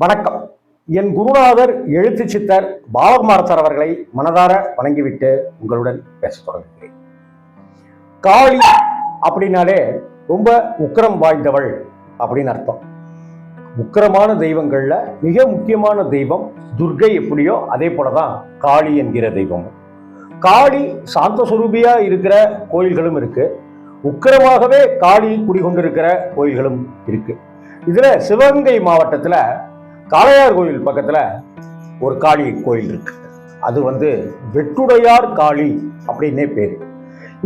வணக்கம். என் குருநாதர் எழுத்து சித்தர் பாலகுமார் அவர்களை மனதார வணங்கிவிட்டு உங்களுடன் பேச தொடங்குகிறேன். காளி அப்படின்னாலே ரொம்ப உக்கிரம் வாய்ந்தவள் அப்படின்னு அர்த்தம். உக்கிரமான தெய்வங்கள்ல மிக முக்கியமான தெய்வம் துர்கை எப்படியோ அதே போலதான் காளி என்கிற தெய்வம். காளி சாந்த சுரூபியா இருக்கிற கோயில்களும் இருக்கு. உக்கிரமாகவே காளி குடிகொண்டிருக்கிற கோயில்களும் இருக்கு. இதுல சிவகங்கை மாவட்டத்துல காளையார் கோயில் பக்கத்தில் ஒரு காளி கோயில் இருக்கு. அது வந்து வெட்டுடையார் காளி அப்படின்னே பேர்.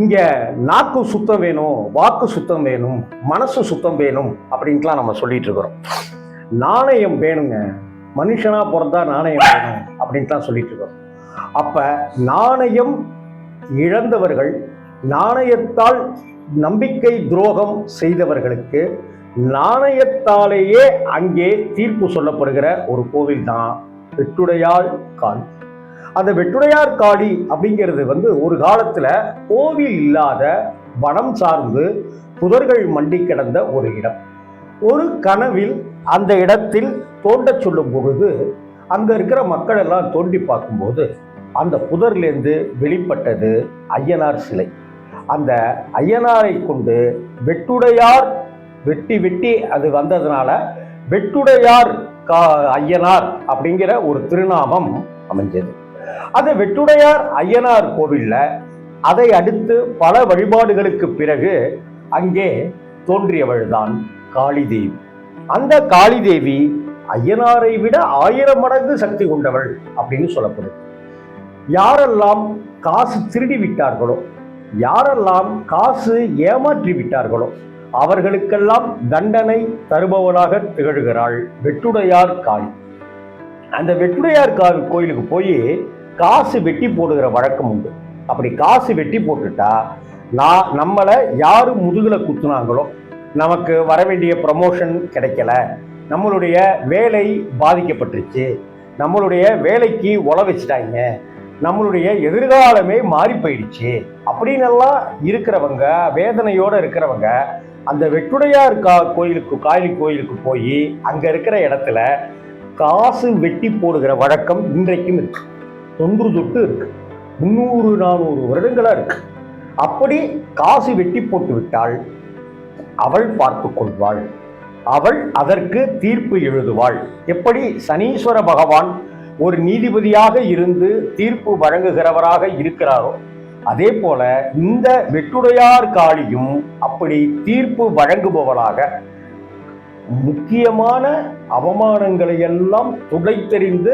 இங்கே நாக்கு சுத்தம் வேணும் வாக்கு சுத்தம் வேணும் மனசு சுத்தம் வேணும் அப்படின்ட்டுலாம் நம்ம சொல்லிட்டு இருக்கிறோம். நாணயம் வேணுங்க மனுஷனாக பிறந்தா நாணயம் வேணும் அப்படின்ட்டுலாம் சொல்லிட்டு இருக்கிறோம். அப்போ நாணயம் இழந்தவர்கள் நாணயத்தால் நம்பிக்கை துரோகம் செய்தவர்களுக்கு நாணயத்தாலேயே அங்கே தீர்ப்பு சொல்லப்படுகிற ஒரு கோவில் தான் வெட்டுடையார் காளி. அந்த வெட்டுடையார் காளி அப்படிங்கிறது வந்து ஒரு காலத்துல கோவில் இல்லாத வனம் சார்ந்து புதர்கள் மண்டி கிடந்த ஒரு இடம். ஒரு கனவில் அந்த இடத்தில் தோண்டச் சொல்லும் பொழுது அங்கே இருக்கிற மக்கள் எல்லாம் தோண்டி பார்க்கும்போது அந்த புதர்லேருந்து வெளிப்பட்டது ஐயனார் சிலை. அந்த ஐயனாரை கொண்டு வெட்டுடையார் வெட்டி வெட்டி அது வந்ததுனால வெட்டுடையார் கா ஐயனார் அப்படிங்கிற ஒரு திருநாமம் அமைஞ்சது. அது வெட்டுடையார் ஐயனார் கோவில்ல அதை அடுத்து பல வழிபாடுகளுக்கு பிறகு அங்கே தோன்றியவள் தான் காளி தேவி அந்த காளி தேவி ஐயனாரை விட ஆயிரம் மடங்கு சக்தி கொண்டவள் அப்படின்னு சொல்லப்படுது யாரெல்லாம் காசு திருடி விட்டார்களோ யாரெல்லாம் காசு ஏமாற்றி விட்டார்களோ அவர்களுக்கெல்லாம் தண்டனை தருபவளாக திகழ்கிறாள் வெட்டுடையார் காளி. அந்த வெட்டுடையார் காவி கோயிலுக்கு போய் காசு வெட்டி போடுகிற வழக்கம் உண்டு. அப்படி காசு வெட்டி போட்டுட்டா நான் நம்மளை யார் முதுகில் குத்துனாங்களோ நமக்கு வர வேண்டிய ப்ரமோஷன் கிடைக்கல நம்மளுடைய வேலை பாதிக்கப்பட்டுருச்சு நம்மளுடைய வேலைக்கு உழ வச்சுட்டாங்க நம்மளுடைய எதிர்காலமே மாறி போயிடுச்சு. அப்படின்னெல்லாம் இருக்கிறவங்க வேதனையோட இருக்கிறவங்க அந்த வெட்டுடையார் கா கோயிலுக்கு காளி கோயிலுக்கு போய் அங்க இருக்கிற இடத்துல காசு வெட்டி போடுகிற வழக்கம் இன்றைக்கும் இருக்கு. தொன்று தொட்டு இருக்கு. முந்நூறு நானூறு வருடங்களா இருக்கு. அப்படி காசு வெட்டி போட்டு விட்டால் அவள் பார்த்து கொள்வாள். அவள் அதற்கு தீர்ப்பு எழுதுவாள். எப்படி? சனீஸ்வர பகவான் ஒரு நீதிபதியாக இருந்து தீர்ப்பு வழங்குகிறவராக இருக்கிறாரோ அதே போல இந்த வெட்டுடையார் காளியும் அப்படி தீர்ப்பு வழங்குபவளாக முக்கியமான அவமானங்களை எல்லாம் துடைத்தெறிந்து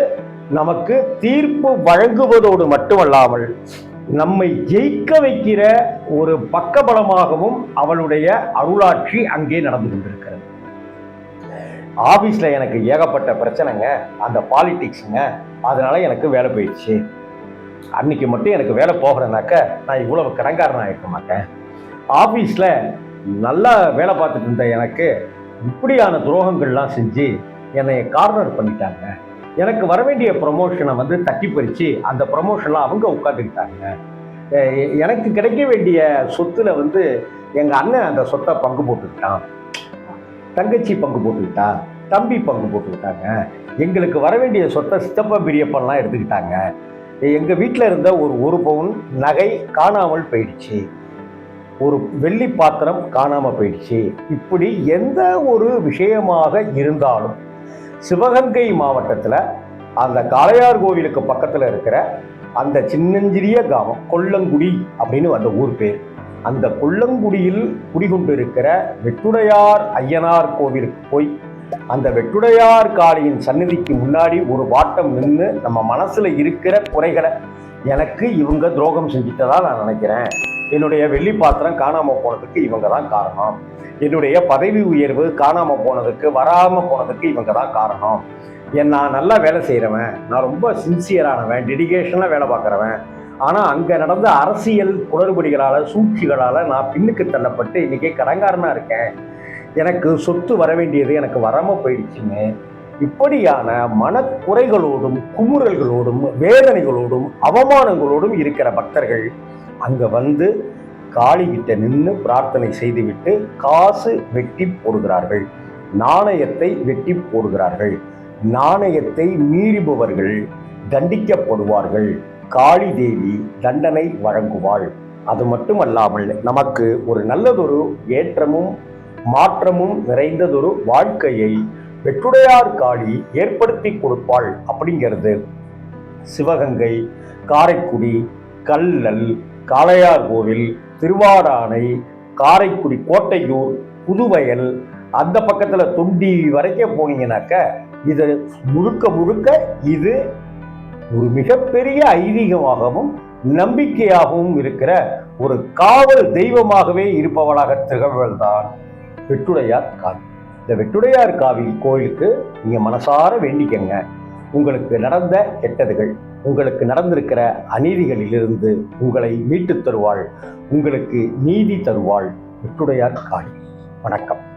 நமக்கு தீர்ப்பு வழங்குவதோடு மட்டுமல்லாமல் நம்மை ஜெயிக்க வைக்கிற ஒரு பக்கபலமாகவும் அவளுடைய அருளாட்சி அங்கே நடந்து கொண்டிருக்கிறது. ஆஃபீஸில் எனக்கு ஏகப்பட்ட பிரச்சனைங்க அந்த பாலிட்டிக்ஸுங்க அதனால் எனக்கு வேலை போயிடுச்சு. அன்னைக்கு மட்டும் எனக்கு வேலை போகிறேனாக்க நான் இவ்வளவு கடங்காரன் இருக்க மாட்டேன். ஆஃபீஸில் நல்லா வேலை பார்த்துட்டு இருந்த எனக்கு இப்படியான துரோகங்கள்லாம் செஞ்சு என்னை கார்னர் பண்ணிட்டாங்க. எனக்கு வர வேண்டிய ப்ரொமோஷனை வந்து தட்டி பறித்து அந்த ப்ரொமோஷன்லாம் அவங்க உட்காந்துக்கிட்டாங்க எனக்கு கிடைக்க வேண்டிய சொத்துல வந்து எங்கள் அண்ணன் அந்த சொத்தை பங்கு போட்டுக்கிட்டான். தங்கச்சி பங்கு போட்டுக்கிட்டா தம்பி பங்கு போட்டுக்கிட்டாங்க. எங்களுக்கு வர வேண்டிய சொத்தை சித்தப்பா பெரியப்பன்லாம் எடுத்துக்கிட்டாங்க. எங்கள் வீட்டில் இருந்த ஒரு ஒரு பவுன் நகை காணாமல் போயிடுச்சு. ஒரு வெள்ளி பாத்திரம் காணாமல் போயிடுச்சு. இப்படி எந்த ஒரு விஷயமாக இருந்தாலும் சிவகங்கை மாவட்டத்தில் அந்த காளையார் கோவிலுக்கு பக்கத்தில் இருக்கிற அந்த சின்னஞ்சிறிய கிராமம் கொல்லங்குடி அப்படின்னு அந்த ஊர் பேர். அந்த கொல்லங்குடியில் குடிகொண்டு இருக்கிற வெட்டுடையார் ஐயனார் கோவிலுக்கு போய் அந்த வெட்டுடையார் காளியின் சந்நிதிக்கு முன்னாடி ஒரு வாட்டம் நின்று நம்ம மனசில் இருக்கிற குறைகளை எனக்கு இவங்க துரோகம் செஞ்சுட்டதாக நான் நினைக்கிறேன். என்னுடைய வெள்ளி பாத்திரம் காணாமல் போனதுக்கு இவங்க தான் காரணம். என்னுடைய பதவி உயர்வு காணாமல் போனதுக்கு வராமல் போனதுக்கு இவங்க தான் காரணம். என் நான் நல்லா வேலை செய்கிறவன் நான் ரொம்ப சின்சியரானவன் டெடிகேஷனாக வேலை பார்க்குறவன். ஆனால் அங்கே நடந்த அரசியல் குளறுபடிகளால் சூழ்ச்சிகளால் நான் பின்னுக்கு தள்ளப்பட்டு இன்றைக்கி கடங்காரனாக இருக்கேன். எனக்கு சொத்து வர வேண்டியது எனக்கு வராமல் போயிடுச்சுங்க. இப்படியான மனக்குறைகளோடும் குமுறல்களோடும் வேதனைகளோடும் அவமானங்களோடும் இருக்கிற பக்தர்கள் அங்கே வந்து காளிகிட்ட நின்று பிரார்த்தனை செய்துவிட்டு காசு வெட்டி போடுகிறார்கள். நாணயத்தை வெட்டி போடுகிறார்கள். நாணயத்தை மீறுபவர்கள் தண்டிக்கப்படுவார்கள். காளி தேவி தண்டனை வழங்குவாள். அது மட்டுமல்லாமல் நமக்கு ஒரு நல்லதொரு ஏற்றமும் மாற்றமும் நிறைந்ததொரு வாழ்க்கையை வெற்றுடையார் காளி ஏற்படுத்தி கொடுப்பாள் அப்படிங்கிறது. சிவகங்கை காரைக்குடி கல்லல் காளையார் கோவில் திருவாடானை காரைக்குடி கோட்டையூர் புதுவயல் அந்த பக்கத்தில் தொண்டி வரைக்கும் போனீங்கன்னாக்க இது முழுக்க முழுக்க இது ஒரு மிகப்பெரிய ஐதீகமாகவும் நம்பிக்கையாகவும் இருக்கிற ஒரு காவல் தெய்வமாகவே இருப்பவனாக திகழ்வல்தான் வெட்டுடையார் காவி. இந்த வெட்டுடையார் காவி கோயிலுக்கு நீங்கள் மனசார வேண்டிக்கங்க. உங்களுக்கு நடந்த கெட்டதுகள் உங்களுக்கு நடந்திருக்கிற அநீதிகளிலிருந்து உங்களை மீட்டுத் தருவாள். உங்களுக்கு நீதி தருவாள் வெட்டுடையார் காளி வணக்கம்.